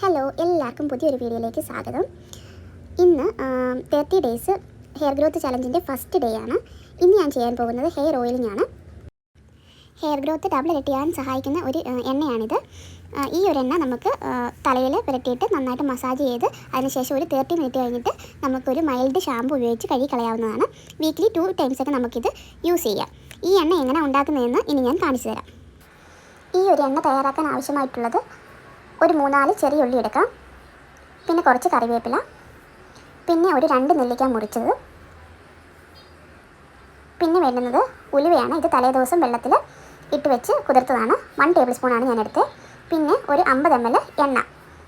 Hello എല്ലാവർക്കും പുതിയൊരു വീഡിയോയിലേക്ക് സ്വാഗതം. ഇന്ന് തേർട്ടി ഡേയ്സ് ഹെയർ ഗ്രോത്ത് ചലഞ്ചിന്റെ ഫസ്റ്റ് ഡേ ആണ്. ഇന്ന് ഞാൻ ചെയ്യാൻ പോകുന്നത് ഹെയർ ഓയിലിംഗ് ആണ് ഹെയർ ഗ്രോത്ത് ഡബിൾ ചെയ്യാൻ സഹായിക്കുന്ന ഒരു എണ്ണയാണിത്. ഈ ഒരു എണ്ണ നമുക്ക് തലയിൽ പുരട്ടിയിട്ട് നന്നായിട്ട് മസാജ് ചെയ്ത് അതിനുശേഷം ഒരു തേർട്ടി മിനിറ്റ് കഴിഞ്ഞിട്ട് നമുക്കൊരു മൈൽഡ് ഷാമ്പു ഉപയോഗിച്ച് കഴുകി കളയാവുന്നതാണ് വീക്ക്ലി ടു ടൈംസ് ഒക്കെ നമുക്കിത് യൂസ് ചെയ്യാം. ഈ എണ്ണ എങ്ങനെ ഉണ്ടാക്കുന്നതെന്ന് ഇനി ഞാൻ കാണിച്ചു തരാം. ഈ ഒരു എണ്ണ തയ്യാറാക്കാൻ ആവശ്യമായിട്ടുള്ളത് ഒരു മൂന്നാൽ ചെറിയ ഉള്ളി എടുക്കാം. പിന്നെ കുറച്ച് കറിവേപ്പില. പിന്നെ ഒരു രണ്ട് നെല്ലിക്ക മുറിച്ചത്. പിന്നെ വേണ്ടുന്നത് ഉലുവയാണ്. ഇത് തലേദിവസം വെള്ളത്തിൽ ഇട്ട് വെച്ച് കുതിർത്തതാണ്. വൺ ടേബിൾ സ്പൂണാണ് ഞാൻ എടുത്തത് പിന്നെ ഒരു അമ്പത് എം എൽ എണ്ണ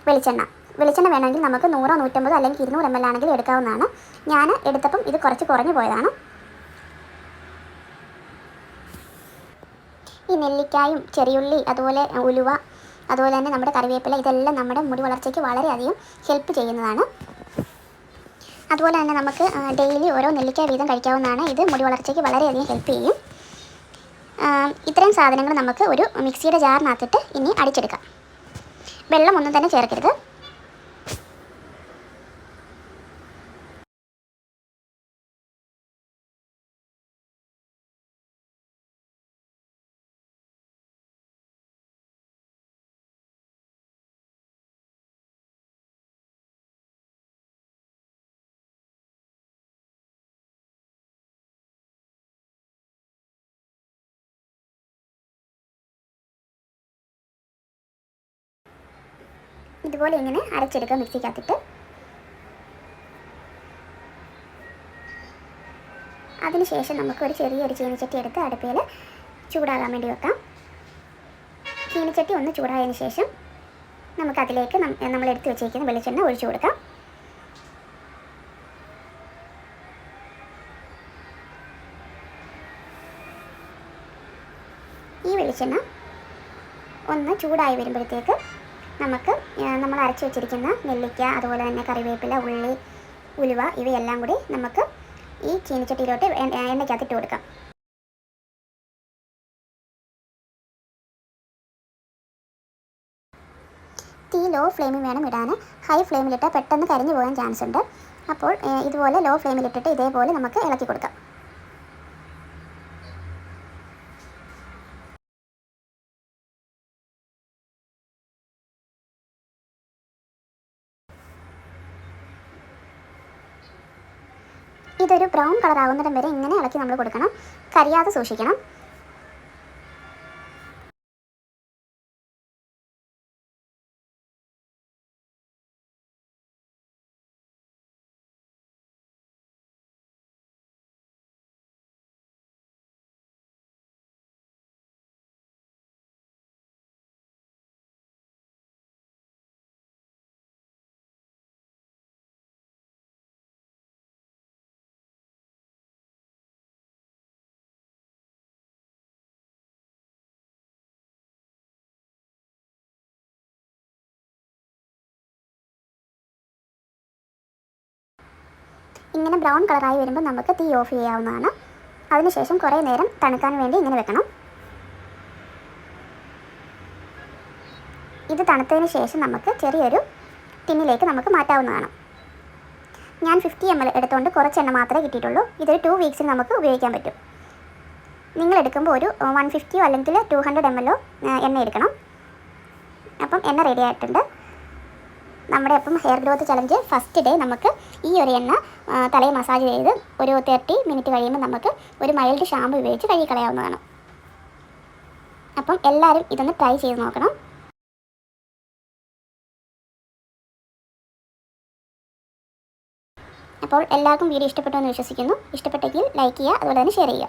വെളിച്ചെണ്ണ. വെളിച്ചെണ്ണ വേണമെങ്കിൽ നമുക്ക് നൂറോ നൂറ്റമ്പതോ അല്ലെങ്കിൽ ഇരുന്നൂറ് എം എൽ ആണെങ്കിൽ എടുക്കാവുന്നതാണ്. ഞാൻ എടുത്തപ്പം ഇത് കുറച്ച് കുറഞ്ഞു പോയതാണ്. ഈ നെല്ലിക്കായും ചെറിയുള്ളി അതുപോലെ ഉലുവ അതുപോലെ തന്നെ നമ്മുടെ കറിവേപ്പില ഇതെല്ലാം നമ്മുടെ മുടി വളർച്ചയ്ക്ക് വളരെയധികം ഹെൽപ്പ് ചെയ്യുന്നതാണ്. അതുപോലെ തന്നെ നമുക്ക് ഡെയിലി ഓരോ നെല്ലിക്ക വീതം കഴിക്കാവുന്നതാണ്. ഇത് മുടി വളർച്ചയ്ക്ക് വളരെയധികം ഹെൽപ്പ് ചെയ്യും. ഇത്രയും സാധനങ്ങൾ നമുക്ക് ഒരു മിക്സിയുടെ ജാറിനകത്തിട്ട് ഇനി അടിച്ചെടുക്കാം. വെള്ളം ഒന്നും തന്നെ ചേർക്കരുത്. ഇതുപോലെ ഇങ്ങനെ അരച്ചെടുക്കുക മിക്സിക്കകത്തിട്ട്. അതിനുശേഷം നമുക്ക് ഒരു ചെറിയൊരു ചീനിച്ചട്ടി എടുത്ത് അടുപ്പിൽ ചൂടാകാൻ വേണ്ടി വെക്കാം. ചീനിച്ചട്ടി ഒന്ന് ചൂടായതിന് ശേഷം നമുക്കതിലേക്ക് നമ്മൾ എടുത്ത് വെച്ചിരിക്കുന്ന വെളിച്ചെണ്ണ ഒഴിച്ചു കൊടുക്കാം. ഈ വെളിച്ചെണ്ണ ഒന്ന് ചൂടായി വരുമ്പോഴത്തേക്ക് നമുക്ക് നമ്മൾ അരച്ച് വെച്ചിരിക്കുന്ന നെല്ലിക്ക അതുപോലെ തന്നെ കറിവേപ്പില ഉള്ളി ഉലുവ ഇവയെല്ലാം കൂടി നമുക്ക് ഈ ചീനിച്ചട്ടിയിലോട്ട് എണ്ണയ്ക്കകത്ത് ഇട്ട് കൊടുക്കാം. തീ ലോ ഫ്ലെയിമിൽ വേണം ഇടാൻ. ഹൈ ഫ്ലെയിമിലിട്ടാൽ പെട്ടെന്ന് കരിഞ്ഞു പോകാൻ ചാൻസ് ഉണ്ട് അപ്പോൾ ഇതുപോലെ ലോ ഫ്ലെയിമിലിട്ടിട്ട് ഇതേപോലെ നമുക്ക് ഇളക്കി കൊടുക്കാം. ഇതൊരു ബ്രൗൺ കളർ ആകുന്നിടം വരെ ഇങ്ങനെ ഇളക്കി നമ്മൾ കൊടുക്കണം. കരിയാതെ സൂക്ഷിക്കണം. ബ്രൗൺ കളറായി വരുമ്പോൾ നമുക്ക് തീ ഓഫ് ചെയ്യാവുന്നതാണ്. അതിനുശേഷം കുറേ നേരം തണുക്കാൻ വേണ്ടി ഇങ്ങനെ വെക്കണം. ഇത് തണുത്തതിന് ശേഷം നമുക്ക് ചെറിയൊരു ടിന്നിലേക്ക് നമുക്ക് മാറ്റാവുന്നതാണ്. ഞാൻ ഫിഫ്റ്റി എം എൽ എടുത്തുകൊണ്ട് കുറച്ച് എണ്ണ മാത്രമേ കിട്ടിയിട്ടുള്ളൂ. ഇതൊരു ടു വീക്സിൽ നമുക്ക് ഉപയോഗിക്കാൻ പറ്റും. നിങ്ങൾ എടുക്കുമ്പോൾ ഒരു വൺ ഫിഫ്റ്റിയോ അല്ലെങ്കിൽ ടു ഹൺഡ്രഡ് എം എല്ലോ എണ്ണ എടുക്കണം. അപ്പം എണ്ണ റെഡി ആയിട്ടുണ്ട്. നമ്മുടെ അപ്പം hair growth challenge first day നമുക്ക് ഈ ഒരു എണ്ണ തലയെ മസാജ് ചെയ്ത് ഒരു തേർട്ടി മിനിറ്റ് കഴിയുമ്പോൾ നമുക്ക് ഒരു മൈൽഡ് ഷാമ്പു ഉപയോഗിച്ച് കഴുകി കളയാവുന്നതാണ്. അപ്പം എല്ലാവരും ഇതൊന്ന് ട്രൈ ചെയ്ത് നോക്കണം. അപ്പോൾ എല്ലാവർക്കും വീഡിയോ ഇഷ്ടപ്പെട്ടു എന്ന് വിശ്വസിക്കുന്നു. ഇഷ്ടപ്പെട്ടെങ്കിൽ ലൈക്ക് ചെയ്യുക അതുപോലെ തന്നെ ഷെയർ ചെയ്യുക.